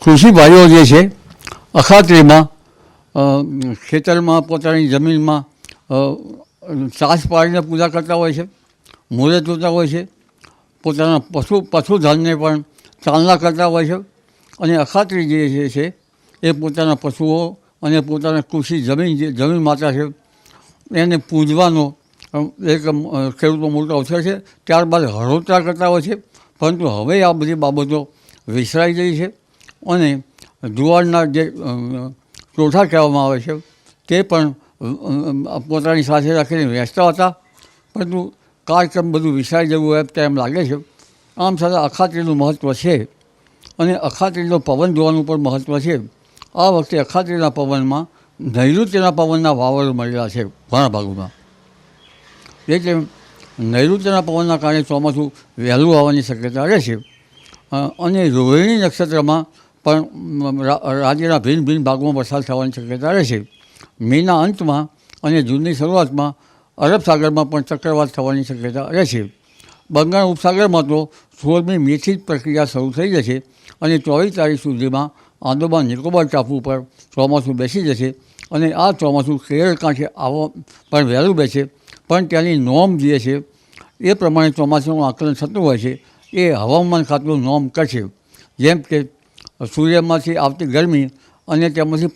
કૃષિ ભાઈઓ જે છે, અખાત્રીમાં ખેતરમાં, પોતાની જમીનમાં ચાસ પાડીને પૂજા કરતા હોય છે, મોરે જોતા હોય છે, પોતાના પશુ, પશુધનને પણ ચાલના કરતા હોય છે અને અખાત્રી જે છે એ પોતાના પશુઓ અને પોતાના કૃષિ જમીન જે, જમીન માતા છે, એને પૂજવાનો એક ખેડૂતો મોટો અવસર છે. ત્યારબાદ હળોતરા કરતા હોય છે. પરંતુ હવે આ બધી બાબતો વિસરાઈ ગઈ છે. અને જુવારના જે ચોથા કહેવામાં આવે છે, તે પણ પોતાની સાથે રાખીને વેચતા હતા. પરંતુ કાર્યક્રમ બધું વિસરાઈ જવું હોય તેમ લાગે છે. આમ છતાં અખાત્રીનું મહત્ત્વ છે. અને અખાત્રીનો પવન જોવાનું પણ મહત્ત્વ છે. આ વખતે અખાત્રીના પવનમાં નૈઋત્યના પવનના વાવરો મળેલા છે ઘણા ભાગોમાં. એટલે નૈઋત્યના પવનના કારણે ચોમાસું વહેલું આવવાની શક્યતા રહે છે. અને રોહિણી નક્ષત્રમાં પણ રાજ્યના ભિન્ન ભિન્ન ભાગોમાં વરસાદ થવાની શક્યતા રહે છે. મેના અંતમાં અને જૂનની શરૂઆતમાં અરબ સાગરમાં પણ ચક્રવાત થવાની શક્યતા રહેશે બંગાળ ઉપસાગરમાં તો સોળમી મેથી જ પ્રક્રિયા શરૂ થઈ જશે અને ચોવીસ તારીખ સુધીમાં આંદોમાન નિકોબાર ટાપુ પર ચોમાસું બેસી જશે અને આ ચોમાસું કેરળ કાંઠે આવવા પણ વહેલું બેસે. પણ ત્યાંની નોમ જે છે, એ પ્રમાણે ચોમાસાનું આકલન થતું હોય છે. એ હવામાન ખાતું નોમ કરશે. જેમ કે સૂર્યમાંથી આવતી ગરમી અને તેમાંથી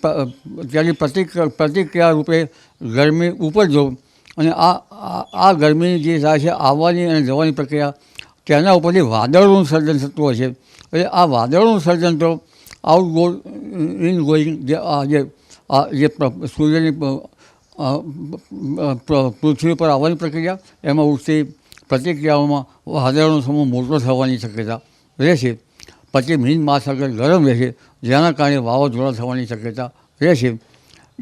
તેની પ્રતિક પ્રતિક્રિયા રૂપે ગરમી ઉપર જો અને આ, આ- ગરમી જે થાય છે, આવવાની અને જવાની પ્રક્રિયા તેના ઉપરથી વાદળોનું સર્જન થતું હોય છે. એટલે આ વાદળોનું સર્જન તો આઉટ ગો ઇન ગોઈંગ જે, આ જે સૂર્યની પૃથ્વી પર આવવાની પ્રક્રિયા, એમાં ઉઠતી પ્રતિક્રિયાઓમાં વાદળોનો સમૂહ મોટો થવાની શક્યતા રહેશે પછી હિન્દ મહાસાગર ગરમ રહેશે, જેના કારણે વાવાઝોડા થવાની શક્યતા રહેશે.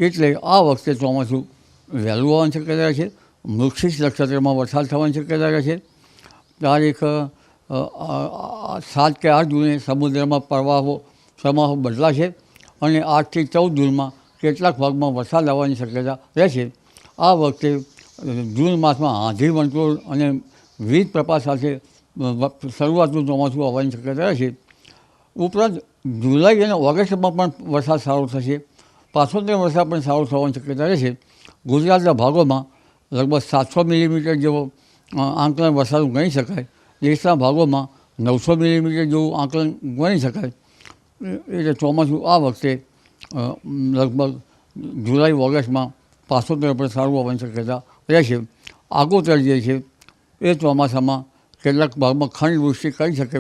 એટલે આ વખતે ચોમાસું વહેલું આવવાની શક્યતા રહે છે મૃક્ષિસ નક્ષત્રમાં વરસાદ થવાની શક્યતા રહે છે તારીખ સાત કે આઠ જૂને સમુદ્રમાં પ્રવાહો સમાહો બદલાશે અને આઠથી ચૌદ જૂનમાં કેટલાક ભાગમાં વરસાદ આવવાની શક્યતા રહેશે. આ વખતે જૂન માસમાં આંધી વંટોળ અને વીજ પ્રપાત સાથે શરૂઆતનું ચોમાસું આવવાની શક્યતા રહેશે. ઉપરાંત જુલાઈ અને ઓગસ્ટમાં પણ વરસાદ સારો થશે. પાછોતેર વરસાદ પણ સારો થવાની શક્યતા રહેશે. ગુજરાતના ભાગોમાં લગભગ સાતસો મિલીમીટર જેવો આંકલન વરસાદ ગણી શકાય. દેશના ભાગોમાં નવસો મિલીમીટર જેવું આંકલન ગણી શકાય. એટલે ચોમાસું આ વખતે લગભગ જુલાઈ, ઓગસ્ટમાં પાછોતેર પર સારું આવવાની શક્યતા રહેશે. આગોતર જે છે, એ ચોમાસામાં કેટલાક ભાગમાં ખંડ વૃષ્ટિ કરી શકે.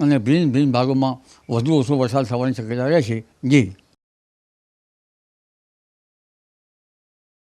અને ભિન્ન ભિન્ન ભાગોમાં વધુ ઓછો વરસાદ થવાની શક્યતા રહેશે જી.